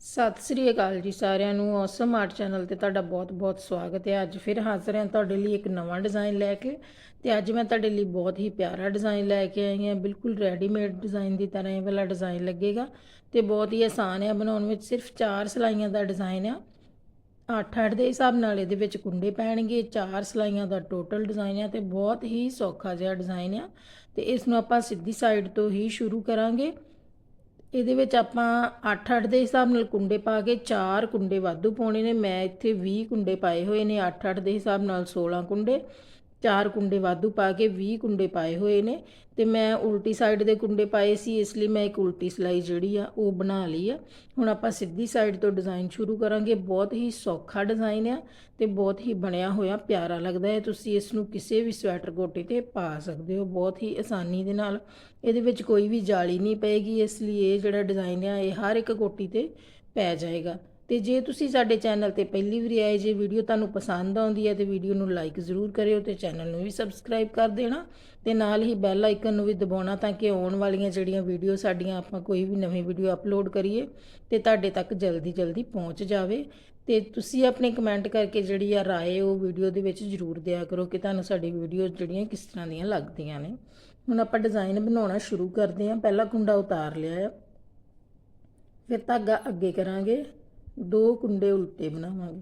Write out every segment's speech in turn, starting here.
ਸਤਿ ਸ੍ਰੀ ਅਕਾਲ ਜੀ ਸਾਰਿਆਂ ਨੂੰ ਔਸਮ ਆਰਟ ਚੈਨਲ ਤੇ ਤੁਹਾਡਾ ਬਹੁਤ-ਬਹੁਤ ਸਵਾਗਤ ਹੈ। ਅੱਜ ਫਿਰ ਹਾਜ਼ਰ ਹਾਂ ਤੁਹਾਡੇ ਲਈ ਇੱਕ ਨਵਾਂ ਡਿਜ਼ਾਈਨ ਲੈ ਕੇ ਤੇ ਅੱਜ ਮੈਂ ਤੁਹਾਡੇ ਲਈ ਬਹੁਤ ਹੀ ਪਿਆਰਾ ਡਿਜ਼ਾਈਨ ਲੈ ਕੇ ਆਈ ਹਾਂ। ਬਿਲਕੁਲ ਰੈਡੀਮੇਡ ਡਿਜ਼ਾਈਨ ਦੀ ਤਰ੍ਹਾਂ ਇਹ ਵਾਲਾ ਡਿਜ਼ਾਈਨ ਲੱਗੇਗਾ ਤੇ ਬਹੁਤ ਹੀ ਆਸਾਨ ਹੈ। ਬਣਾਉਣ ਵਿੱਚ ਸਿਰਫ 4 ਸਲਾਈਆਂ ਦਾ ਡਿਜ਼ਾਈਨ ਆ। 8-8 ਦੇ ਹਿਸਾਬ ਨਾਲ ਇਹਦੇ ਵਿੱਚ ਕੁੰਡੇ ਪੈਣਗੇ 4 ਸਲਾਈਆਂ ਦਾ ਟੋਟਲ ਡਿਜ਼ਾਈਨ ਆ ਤੇ ਬਹੁਤ ਹੀ ਸੌਖਾ ਜਿਹਾ ਡਿਜ਼ਾਈਨ ਆ ਤੇ ਇਸ ਨੂੰ ਆਪਾਂ ਸਿੱਧੀ ਸਾਈਡ ਤੋਂ ਹੀ ਸ਼ੁਰੂ ਕਰਾਂਗੇ। ਇਹਦੇ ਵਿੱਚ ਆਪਾਂ 8-8 ਦੇ ਹਿਸਾਬ ਨਾਲ ਕੁੰਡੇ ਪਾ ਕੇ 4 ਕੁੰਡੇ ਵਾਧੂ ਪਾਉਣੇ ਨੇ। ਮੈਂ ਇੱਥੇ 20 ਕੁੰਡੇ ਪਾਏ ਹੋਏ ਨੇ 8-8 ਦੇ ਹਿਸਾਬ ਨਾਲ 16 ਕੁੰਡੇ। ਚਾਰ ਕੁੰਡੇ ਵਾਧੂ ਪਾ ਕੇ 20 ਕੁੰਡੇ ਪਾਏ ਹੋਏ ਨੇ ਤੇ ਮੈਂ ਉਲਟੀ ਸਾਈਡ ਦੇ ਕੁੰਡੇ ਪਾਏ ਸੀ, ਇਸ ਲਈ ਮੈਂ ਇੱਕ ਉਲਟੀ ਸਲਾਈ ਜਿਹੜੀ ਆ ਉਹ ਬਣਾ ਲਈ ਆ। ਹੁਣ ਆਪਾਂ ਸਿੱਧੀ ਸਾਈਡ ਤੋਂ ਡਿਜ਼ਾਈਨ ਸ਼ੁਰੂ ਕਰਾਂਗੇ। ਬਹੁਤ ਹੀ ਸੌਖਾ ਡਿਜ਼ਾਈਨ ਆ ਤੇ ਬਹੁਤ ਹੀ ਬਣਿਆ ਹੋਇਆ, ਪਿਆਰਾ ਲੱਗਦਾ ਹੈ। ਤੁਸੀਂ ਇਸ ਨੂੰ ਕਿਸੇ ਵੀ ਸਵੈਟਰ ਕੋਟੀ ਤੇ ਪਾ ਸਕਦੇ ਹੋ। ਬਹੁਤ ਹੀ ਆਸਾਨੀ ਦੇ ਨਾਲ ਇਹਦੇ ਵਿੱਚ ਕੋਈ ਵੀ ਜਾਲੀ ਨਹੀਂ ਪਏਗੀ, ਇਸ ਲਈ ਇਹ ਜਿਹੜਾ ਡਿਜ਼ਾਈਨ ਆ, ਇਹ ਹਰ ਇੱਕ ਕੋਟੀ ਤੇ ਪੈ ਜਾਏਗਾ। ਤੇ ਜੇ ਤੁਸੀਂ ਸਾਡੇ ਚੈਨਲ ਤੇ ਪਹਿਲੀ ਵਾਰੀ ਆਏ, ਜੇ ਵੀਡੀਓ ਤੁਹਾਨੂੰ ਪਸੰਦ ਆਉਂਦੀ ਹੈ ਤੇ ਵੀਡੀਓ ਨੂੰ ਲਾਈਕ ਜ਼ਰੂਰ ਕਰਿਓ ਤੇ ਚੈਨਲ ਨੂੰ ਵੀ ਸਬਸਕ੍ਰਾਈਬ ਕਰ ਦੇਣਾ ਤੇ ਨਾਲ ਹੀ ਬੈਲ ਆਈਕਨ ਨੂੰ ਵੀ ਦਬਾਉਣਾ ਤਾਂ ਕਿ ਆਉਣ ਵਾਲੀਆਂ ਜਿਹੜੀਆਂ ਵੀਡੀਓ ਸਾਡੀਆਂ ਆਪਾਂ ਕੋਈ ਵੀ ਨਵੀਂ ਵੀਡੀਓ ਅਪਲੋਡ ਕਰੀਏ ਤੇ ਤੁਹਾਡੇ ਤੱਕ ਜਲਦੀ ਜਲਦੀ ਪਹੁੰਚ ਜਾਵੇ ਤੇ ਤੁਸੀਂ ਆਪਣੇ ਕਮੈਂਟ ਕਰਕੇ ਜਿਹੜੀ ਆ ਰਾਏ ਉਹ ਵੀਡੀਓ ਦੇ ਵਿੱਚ ਜ਼ਰੂਰ ਦਿਆ ਕਰੋ ਕਿ ਤੁਹਾਨੂੰ ਸਾਡੀ ਵੀਡੀਓ ਜਿਹੜੀਆਂ ਕਿਸ ਤਰ੍ਹਾਂ ਦੀਆਂ ਲੱਗਦੀਆਂ ਨੇ। ਹੁਣ ਆਪਾਂ ਡਿਜ਼ਾਈਨ ਬਣਾਉਣਾ ਸ਼ੁਰੂ ਕਰਦੇ ਹਾਂ। ਪਹਿਲਾ ਕੁੰਡਾ ਉਤਾਰ ਲਿਆ ਆ। ਫਿਰ ਧਾਗਾ ਅੱਗੇ ਕਰਾਂਗੇ। ਦੋ ਕੁੰਡੇ ਉਲਟੇ ਬਣਾਵਾਂਗੇ।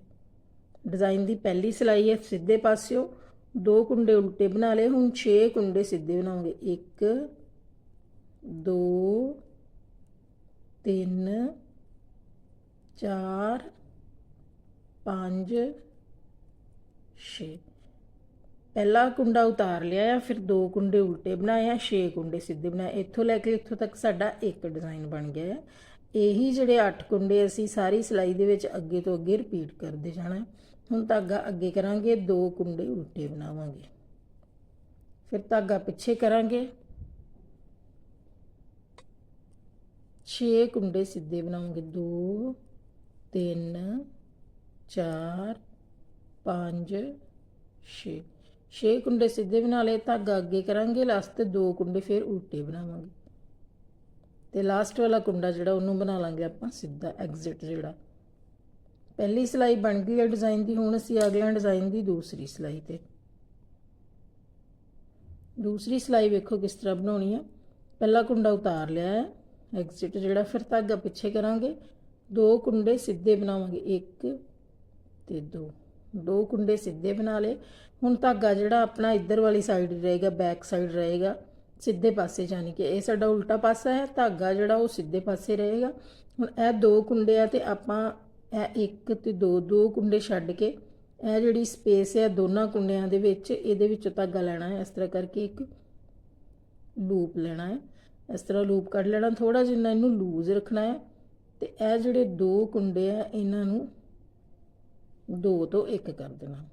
ਡਿਜ਼ਾਈਨ ਦੀ ਪਹਿਲੀ ਸਿਲਾਈ ਹੈ ਸਿੱਧੇ ਪਾਸਿਓ। ਦੋ ਕੁੰਡੇ ਉਲਟੇ ਬਣਾ ਲਏ, ਹੁਣ 6 ਕੁੰਡੇ ਸਿੱਧੇ ਬਣਾਉਂਗੇ 1 2 3 4 5 6 ਪਹਿਲਾ ਕੁੰਡਾ ਉਤਾਰ ਲਿਆ ਆ, ਫਿਰ ਦੋ ਕੁੰਡੇ ਉਲਟੇ ਬਣਾਏ ਆ 6 ਕੁੰਡੇ ਸਿੱਧੇ ਬਣਾਏ ਇੱਥੋਂ ਲੈ ਕੇ ਇੱਥੋਂ ਤੱਕ ਸਾਡਾ ਇੱਕ ਡਿਜ਼ਾਈਨ ਬਣ ਗਿਆ ਹੈ ਇਹੀ ਜਿਹੜੇ 8 ਕੁੰਡੇ ਅਸੀਂ ਸਾਰੀ ਸਿਲਾਈ ਦੇ ਵਿੱਚ ਅੱਗੇ ਤੋਂ ਅੱਗੇ ਰਿਪੀਟ ਕਰਦੇ ਜਾਣਾ ਹੁਣ ਧਾਗਾ ਅੱਗੇ ਕਰਾਂਗੇ, ਦੋ ਕੁੰਡੇ ਉਲਟੇ ਬਣਾਵਾਂਗੇ। ਫਿਰ ਧਾਗਾ ਪਿੱਛੇ ਕਰਾਂਗੇ। 6 ਕੁੰਡੇ ਸਿੱਧੇ ਬਣਾਵਾਂਗੇ। 2 3 4 5 6 6 ਕੁੰਡੇ ਸਿੱਧੇ ਬਣਾ ਲਏ, ਧਾਗਾ ਅੱਗੇ ਕਰਾਂਗੇ ਲਾਸਟ ਤੇ ਦੋ ਕੁੰਡੇ ਫਿਰ ਉਲਟੇ ਬਣਾਵਾਂਗੇ। ਤੇ ਲਾਸਟ ਵਾਲਾ ਕੁੰਡਾ ਜਿਹੜਾ ਉਹਨੂੰ ਬਣਾ ਲਾਂਗੇ ਆਪਾਂ ਸਿੱਧਾ ਐਗਜ਼ਿਟ ਜਿਹੜਾ। ਪਹਿਲੀ ਸਲਾਈ ਬਣ ਗਈ ਹੈ ਡਿਜ਼ਾਈਨ ਦੀ, ਹੁਣ ਅਸੀਂ ਅਗਲਾ ਡਿਜ਼ਾਈਨ ਦੀ ਦੂਸਰੀ ਸਲਾਈ ਤੇ। ਦੂਸਰੀ ਸਲਾਈ ਵੇਖੋ ਕਿਸ ਤਰ੍ਹਾਂ ਬਣਾਉਣੀ ਹੈ ਪਹਿਲਾ ਕੁੰਡਾ ਉਤਾਰ ਲਿਆ ਹੈ। ਐਗਜ਼ਿਟ ਜਿਹੜਾ ਫਿਰ ਧਾਗਾ ਪਿੱਛੇ ਕਰਾਂਗੇ। ਦੋ ਕੁੰਡੇ ਸਿੱਧੇ ਬਣਾਵਾਂਗੇ, ਇੱਕ ਤੇ ਦੋ। ਦੋ ਕੁੰਡੇ ਸਿੱਧੇ ਬਣਾ ਲਏ। ਹੁਣ ਧਾਗਾ ਜਿਹੜਾ ਆਪਣਾ ਇੱਧਰ ਵਾਲੀ ਸਾਈਡ ਰਹੇਗਾ ਬੈਕ ਸਾਈਡ ਰਹੇਗਾ। ਸਿੱਧੇ ਪਾਸੇ ਜਾਨੀ ਕਿ ਇਹ ਸਾਡਾ ਉਲਟਾ ਪਾਸਾ ਹੈ, ਧਾਗਾ ਜਿਹੜਾ ਉਹ ਸਿੱਧੇ ਪਾਸੇ ਰਹੇਗਾ। ਹੁਣ ਇਹ ਦੋ ਕੁੰਡੇ ਆ ਤੇ ਆਪਾਂ ਇਹ ਇੱਕ ਤੇ ਦੋ ਦੋ ਕੁੰਡੇ ਛੱਡ ਕੇ ਇਹ ਜਿਹੜੀ ਸਪੇਸ ਹੈ ਦੋਨਾਂ ਕੁੰਡਿਆਂ ਦੇ ਵਿੱਚ, ਇਹਦੇ ਵਿੱਚੋਂ ਧਾਗਾ ਲੈਣਾ ਹੈ। ਇਸ ਤਰ੍ਹਾਂ ਕਰਕੇ ਇੱਕ ਲੂਪ ਲੈਣਾ ਹੈ। ਇਸ ਤਰ੍ਹਾਂ ਲੂਪ ਕੱਢ ਲੈਣਾ। ਥੋੜਾ ਜਿਹਾ ਇਹਨੂੰ ਲੂਜ਼ ਰੱਖਣਾ ਹੈ ਤੇ ਇਹ ਜਿਹੜੇ ਦੋ ਕੁੰਡੇ ਆ, ਇਹਨਾਂ ਨੂੰ ਦੋ ਤੋਂ ਇੱਕ ਕਰ ਦੇਣਾ।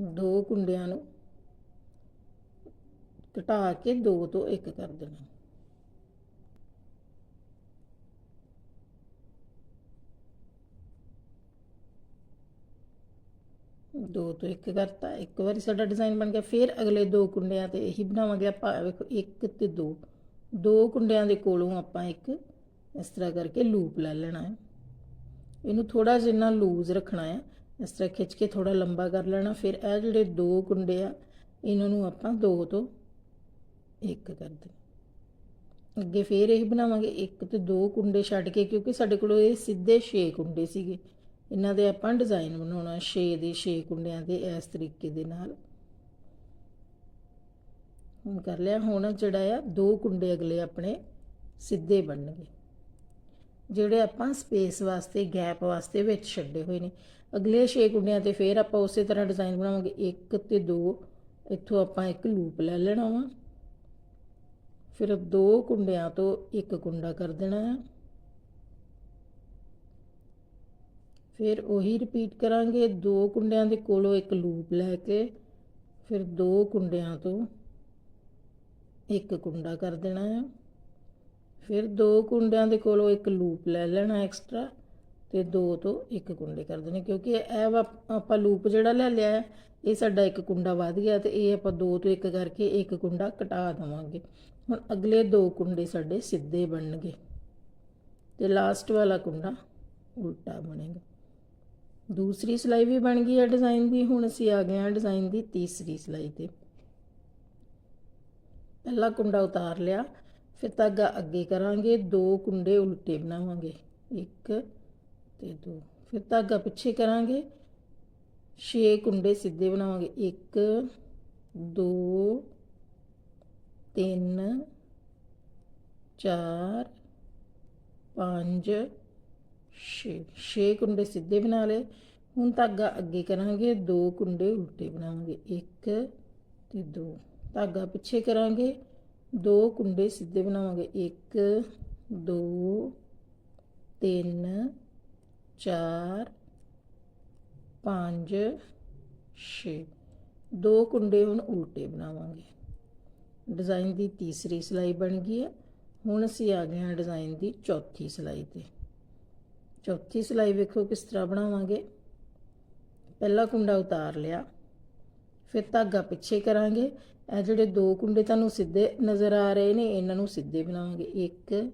ਦੋ ਕੁੰਡਿਆਂ ਨੂੰ ਘਟਾ ਕੇ ਦੋ ਤੋਂ ਇੱਕ ਕਰ ਦੇਣਾ। ਦੋ ਤੋਂ ਇੱਕ ਕਰਤਾ। ਇੱਕ ਵਾਰੀ ਸਾਡਾ ਡਿਜ਼ਾਈਨ ਬਣ ਗਿਆ, ਫਿਰ ਅਗਲੇ ਦੋ ਕੁੰਡਿਆਂ ਤੇ ਇਹੀ ਬਣਾਵਾਂਗੇ ਆਪਾਂ। ਵੇਖੋ, ਇੱਕ ਤੇ ਦੋ। ਦੋ ਕੁੰਡਿਆਂ ਦੇ ਕੋਲੋਂ ਆਪਾਂ ਇੱਕ ਇਸ ਤਰ੍ਹਾਂ ਕਰਕੇ ਲੂਪ ਲੈ ਲੈਣਾ ਹੈ। ਇਹਨੂੰ ਥੋੜਾ ਜਿਹਾ ਲੂਜ਼ ਰੱਖਣਾ ਹੈ, ਇਸ ਤਰ੍ਹਾਂ ਖਿੱਚ ਕੇ ਥੋੜਾ ਲੰਬਾ ਕਰ ਲੈਣਾ। ਫਿਰ ਇਹ ਜਿਹੜੇ ਦੋ ਕੁੰਡੇ ਆ, ਇਹਨਾਂ ਨੂੰ ਆਪਾਂ ਦੋ ਤੋਂ ਇੱਕ ਕਰ ਦੇ ਅੱਗੇ ਫੇਰ ਇਹ ਬਣਾਵਾਂਗੇ, ਇੱਕ ਤੇ ਦੋ ਕੁੰਡੇ ਛੱਡ ਕੇ, ਕਿਉਂਕਿ ਸਾਡੇ ਕੋਲ ਇਹ ਸਿੱਧੇ 6 ਕੁੰਡੇ ਸੀਗੇ। ਇਹਨਾਂ ਦੇ ਆਪਾਂ ਡਿਜ਼ਾਈਨ ਬਣਾਉਣਾ 6 ਦੇ 6 ਕੁੰਡਿਆਂ ਦੇ ਇਸ ਤਰੀਕੇ ਦੇ ਨਾਲ। ਹੁਣ ਕਰ ਲਿਆ, ਹੁਣ ਜਿਹੜਾ ਆ, ਦੋ ਕੁੰਡੇ ਅਗਲੇ ਆਪਣੇ ਸਿੱਧੇ ਬਣਨਗੇ। ਜਿਹੜੇ ਆਪਾਂ ਸਪੇਸ ਵਾਸਤੇ ਗੈਪ ਵਾਸਤੇ ਵਿੱਚ ਛੱਡੇ ਹੋਏ ਨੇ। ਅਗਲੇ 6 ਕੁੰਡਿਆਂ ਤੇ ਫੇਰ ਆਪਾਂ ਉਸੇ ਤਰ੍ਹਾਂ ਡਿਜ਼ਾਈਨ ਬਣਾਵਾਂਗੇ। ਇੱਕ ਤੇ ਦੋ, ਇੱਥੋਂ ਆਪਾਂ ਇੱਕ ਲੂਪ ਲੈ ਲੈਣਾ ਵਾ। ਫਿਰ ਦੋ ਕੁੰਡਿਆਂ ਤੋਂ ਇੱਕ ਕੁੰਡਾ ਕਰ ਦੇਣਾ ਹੈ। ਫਿਰ ਉਹੀ ਰਿਪੀਟ ਕਰਾਂਗੇ। ਦੋ ਕੁੰਡਿਆਂ ਦੇ ਕੋਲੋਂ ਇੱਕ ਲੂਪ ਲੈ ਕੇ ਫਿਰ ਦੋ ਕੁੰਡਿਆਂ ਤੋਂ ਇੱਕ ਕੁੰਡਾ ਕਰ ਦੇਣਾ ਹੈ। ਫਿਰ ਦੋ ਕੁੰਡਿਆਂ ਦੇ ਕੋਲੋਂ ਇੱਕ ਲੂਪ ਲੈ ਲੈਣਾ ਐਕਸਟਰਾ ਤੇ ਦੋ ਤੋਂ ਇੱਕ ਕੁੰਡੇ ਕਰ ਦੇਣੇ ਕਿਉਂਕਿ ਇਹ ਵਾ- ਆਪਾਂ ਲੂਪ ਜਿਹੜਾ ਲੈ ਲਿਆ ਹੈ, ਇਹ ਸਾਡਾ ਇੱਕ ਕੁੰਡਾ ਵੱਧ ਗਿਆ ਤੇ ਇਹ ਆਪਾਂ ਦੋ ਤੋਂ ਇੱਕ ਕਰਕੇ ਇੱਕ ਕੁੰਡਾ ਘਟਾ ਦਵਾਂਗੇ। ਹੁਣ ਅਗਲੇ ਦੋ ਕੁੰਡੇ ਸਾਡੇ ਸਿੱਧੇ ਬਣਨਗੇ ਤੇ ਲਾਸਟ ਵਾਲਾ ਕੁੰਡਾ ਉਲਟਾ ਬਣੇਗਾ। ਦੂਸਰੀ ਸਿਲਾਈ ਵੀ ਬਣ ਗਈ ਹੈ ਡਿਜ਼ਾਈਨ ਦੀ, ਹੁਣ ਅਸੀਂ ਆ ਗਏ ਹਾਂ ਡਿਜ਼ਾਈਨ ਦੀ ਤੀਸਰੀ ਸਿਲਾਈ ਤੇ। ਪਹਿਲਾ ਕੁੰਡਾ ਉਤਾਰ ਲਿਆ, ਫਿਰ ਧਾਗਾ ਅੱਗੇ ਕਰਾਂਗੇ, ਦੋ ਕੁੰਡੇ ਉਲਟੇ ਬਣਾਵਾਂਗੇ, ਇੱਕ ਤੇ ਦੋ। ਫਿਰ ਧਾਗਾ ਪਿੱਛੇ ਕਰਾਂਗੇ। 6 ਕੁੰਡੇ ਸਿੱਧੇ ਬਣਾਵਾਂਗੇ। 1 2 3 4 5 6 6 ਕੁੰਡੇ ਸਿੱਧੇ ਬਣਾ ਲਏ। ਹੁਣ ਧਾਗਾ ਅੱਗੇ ਕਰਾਂਗੇ। ਦੋ ਕੁੰਡੇ ਉਲਟੇ ਬਣਾਵਾਂਗੇ। 1 ਤੇ 2 ਧਾਗਾ ਪਿੱਛੇ ਕਰਾਂਗੇ। ਦੋ ਕੁੰਡੇ ਸਿੱਧੇ ਬਣਾਵਾਂਗੇ। 1 2 3 4 5 6 ਦੋ ਕੁੰਡੇ ਹੁਣ ਉਲਟੇ ਬਣਾਵਾਂਗੇ। ਡਿਜ਼ਾਈਨ ਦੀ ਤੀਸਰੀ ਸਿਲਾਈ ਬਣ ਗਈ ਹੈ। ਹੁਣ ਅਸੀਂ ਆ ਗਏ ਹਾਂ ਡਿਜ਼ਾਈਨ ਦੀ ਚੌਥੀ ਸਿਲਾਈ ਤੇ। ਚੌਥੀ ਸਿਲਾਈ ਵੇਖੋ ਕਿਸ ਤਰ੍ਹਾਂ ਬਣਾਵਾਂਗੇ। ਪਹਿਲਾ ਕੁੰਡਾ ਉਤਾਰ ਲਿਆ। ਫਿਰ ਧਾਗਾ ਪਿੱਛੇ ਕਰਾਂਗੇ। ਇਹ ਜਿਹੜੇ ਦੋ ਕੁੰਡੇ ਤੁਹਾਨੂੰ ਸਿੱਧੇ ਨਜ਼ਰ ਆ ਰਹੇ ਨੇ, ਇਹਨਾਂ ਨੂੰ ਸਿੱਧੇ ਬਣਾਵਾਂਗੇ। ਇੱਕ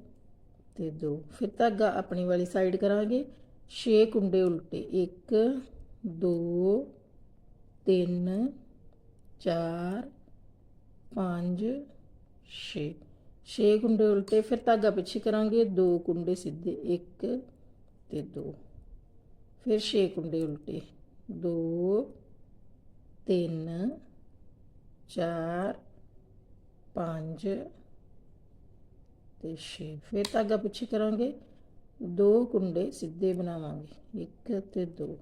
ਤੇ ਦੋ। ਫਿਰ ਧਾਗਾ ਆਪਣੀ ਵਾਲੀ ਸਾਈਡ ਕਰਾਂਗੇ। 6 ਕੁੰਡੇ ਉਲਟੇ 1 2 3 4 5 6 6 ਕੁੰਡੇ ਉਲਟੇ, ਫਿਰ ਧਾਗਾ ਪਿੱਛੇ ਕਰਾਂਗੇ, ਦੋ ਕੁੰਡੇ ਸਿੱਧੇ 1 ਤੇ 2 ਫਿਰ 6 ਕੁੰਡੇ ਉਲਟੇ 2 3 4 5 ਤੇ 6 ਫਿਰ ਧਾਗਾ ਪਿੱਛੇ ਕਰਾਂਗੇ ਦੋ ਕੁੰਡੇ ਸਿੱਧੇ ਬਣਾਵਾਂਗੇ, ਇੱਕ ਤੇ ਦੋ।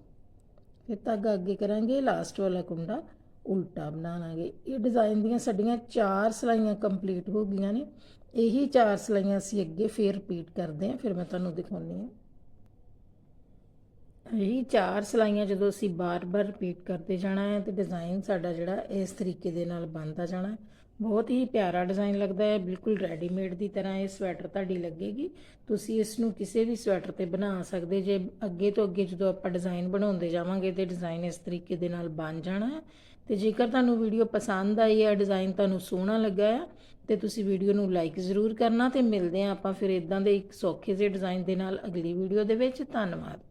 ਫਿਰ ਧਾਗਾ ਅੱਗੇ ਕਰਾਂਗੇ ਲਾਸਟ ਵਾਲਾ ਕੁੰਡਾ ਉਲਟਾ ਬਣਾਵਾਂਗੇ। ਇਹ ਡਿਜ਼ਾਈਨ ਦੀਆਂ ਸਾਡੀਆਂ ਚਾਰ ਸਲਾਈਆਂ ਕੰਪਲੀਟ ਹੋ ਗਈਆਂ ਨੇ। ਇਹੀ ਚਾਰ ਸਲਾਈਆਂ ਅਸੀਂ ਅੱਗੇ ਫੇਰ ਰਿਪੀਟ ਕਰਦੇ ਹਾਂ, ਫਿਰ ਮੈਂ ਤੁਹਾਨੂੰ ਦਿਖਾਉਂਦੀ ਹਾਂ। ਇਹੀ ਚਾਰ ਸਲਾਈਆਂ ਜਦੋਂ ਅਸੀਂ ਬਾਰ-ਬਾਰ ਰਿਪੀਟ ਕਰਦੇ ਜਾਣਾ ਹੈ ਤੇ ਡਿਜ਼ਾਈਨ ਸਾਡਾ ਜਿਹੜਾ ਇਸ ਤਰੀਕੇ ਦੇ ਨਾਲ ਬਣਦਾ ਜਾਣਾ ਬਹੁਤ ਹੀ ਪਿਆਰਾ ਡਿਜ਼ਾਈਨ ਲੱਗਦਾ ਹੈ, ਬਿਲਕੁਲ ਰੈਡੀਮੇਡ ਦੀ ਤਰ੍ਹਾਂ ਇਹ ਸਵੈਟਰ ਤੁਹਾਡੀ ਲੱਗੇਗੀ। ਤੁਸੀਂ ਇਸ ਨੂੰ ਕਿਸੇ ਵੀ ਸਵੈਟਰ ਤੇ ਬਣਾ ਸਕਦੇ, ਜੇ ਅੱਗੇ ਤੋਂ ਅੱਗੇ ਜਦੋਂ ਆਪਾਂ ਡਿਜ਼ਾਈਨ ਬਣਾਉਂਦੇ ਜਾਵਾਂਗੇ ਤੇ ਡਿਜ਼ਾਈਨ ਇਸ ਤਰੀਕੇ ਦੇ ਨਾਲ ਬਣ ਜਾਣਾ ਹੈ। ਤੇ ਜੇਕਰ ਤੁਹਾਨੂੰ ਵੀਡੀਓ ਪਸੰਦ ਆਈ ਹੈ ਡਿਜ਼ਾਈਨ ਤੁਹਾਨੂੰ ਸੋਹਣਾ ਲੱਗਾ ਹੈ, ਤੇ ਤੁਸੀਂ ਵੀਡੀਓ ਨੂੰ ਲਾਈਕ ਜ਼ਰੂਰ ਕਰਨਾ ਤੇ ਮਿਲਦੇ ਹਾਂ ਆਪਾਂ ਫਿਰ ਇਦਾਂ ਦੇ ਇੱਕ ਸੌਖੇ ਜਿਹੇ ਡਿਜ਼ਾਈਨ ਦੇ ਨਾਲ ਅਗਲੀ ਵੀਡੀਓ ਦੇ ਵਿੱਚ। ਧੰਨਵਾਦ।